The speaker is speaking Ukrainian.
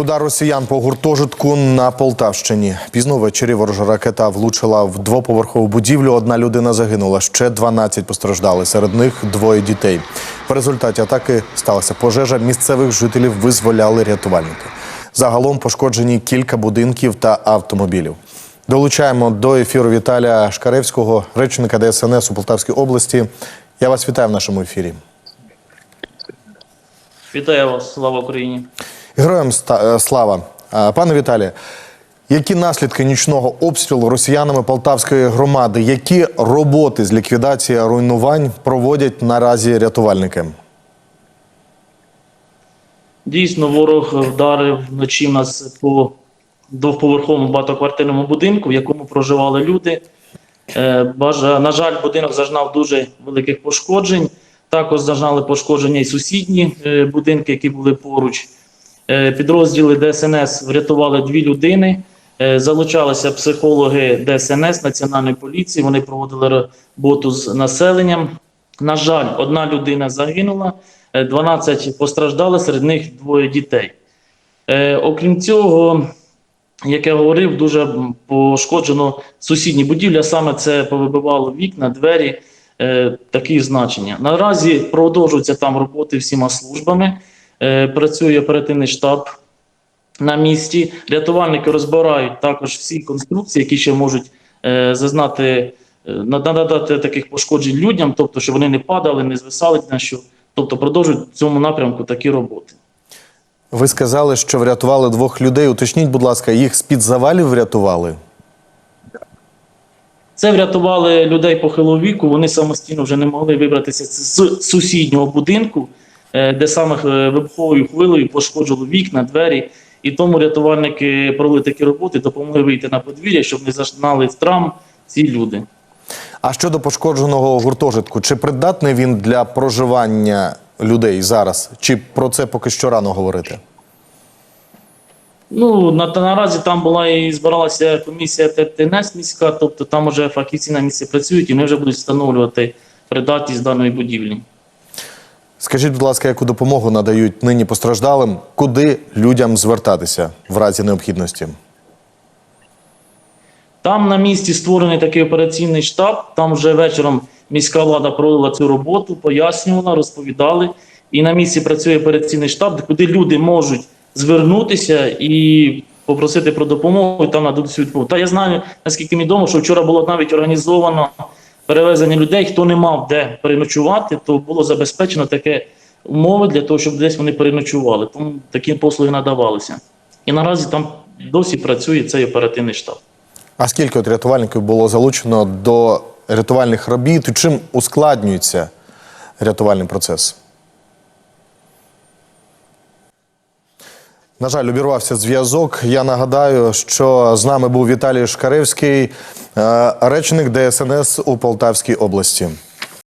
Удар росіян по гуртожитку на Полтавщині. Пізно ввечері ворожа ракета влучила в двоповерхову будівлю. Одна людина загинула, ще 12 постраждали. Серед них двоє дітей. В результаті атаки сталася пожежа. Місцевих жителів визволяли рятувальники. Загалом пошкоджені кілька будинків та автомобілів. Долучаємо до ефіру Віталія Шкаревського, речника ДСНС у Полтавській області. Я вас вітаю в нашому ефірі. Вітаю вас, слава Україні. Героям е, слава. Пане Віталію, які наслідки нічного обстрілу росіянами Полтавської громади? Які роботи з ліквідації руйнувань проводять наразі рятувальники? Дійсно, ворог вдарив вночі нас по двоповерховому багатоквартирному будинку, в якому проживали люди. Е, На жаль, будинок зазнав дуже великих пошкоджень. Також зазнали пошкодження і сусідні е, будинки, які були поруч. Е, Підрозділи ДСНС врятували дві людини. Е, Залучалися психологи ДСНС Національної поліції. Вони проводили роботу з населенням. На жаль, одна людина загинула, е, 12 постраждали, серед них двоє дітей. Е, Окрім цього, як я говорив, дуже пошкоджено сусідні будівлі, а саме це повибивало вікна, двері, е, такі значення. Наразі продовжуються там роботи всіма службами. Е, Працює оперативний штаб на місці. Рятувальники розбирають також всі конструкції, які ще можуть е, зазнати, е, надати таких пошкоджень людям, тобто, щоб вони не падали, не звисали на що. Тобто продовжують в цьому напрямку такі роботи. Ви сказали, що врятували двох людей. Уточніть, будь ласка, їх з-під завалів врятували? Це врятували людей похилого віку. Вони самостійно вже не могли вибратися з сусіднього будинку, де саме е, вибуховою хвилею пошкоджували вікна, двері. І тому рятувальники провели такі роботи, допомогли вийти на подвір'я, щоб не зазнали травм ці люди. А щодо пошкодженого гуртожитку, чи придатний він для проживання людей зараз? Чи про це поки що рано говорити? Ну на наразі там була і збиралася комісія ТТНС міська, тобто там вже фахівці на місці працюють і вони вже будуть встановлювати придатність даної будівлі. Скажіть, будь ласка, яку допомогу надають нині постраждалим? Куди людям звертатися в разі необхідності? Там на місці створений такий операційний штаб. Там вже вечором міська влада проводила цю роботу, пояснювала, розповідали. І на місці працює операційний штаб, куди люди можуть звернутися і попросити про допомогу, і там нададуть всю допомогу. Та я знаю, наскільки відомо, що вчора було навіть організовано перевезення людей, хто не мав де переночувати, то було забезпечено таке умови для того, щоб десь вони переночували. Тому такі послуги надавалися. І наразі там досі працює цей оперативний штаб. А скільки от рятувальників було залучено до рятувальних робіт? Чим ускладнюється рятувальний процес? На жаль, обірвався зв'язок. Я нагадаю, що з нами був Віталій Шкаревський, е, речник ДСНС у Полтавській області.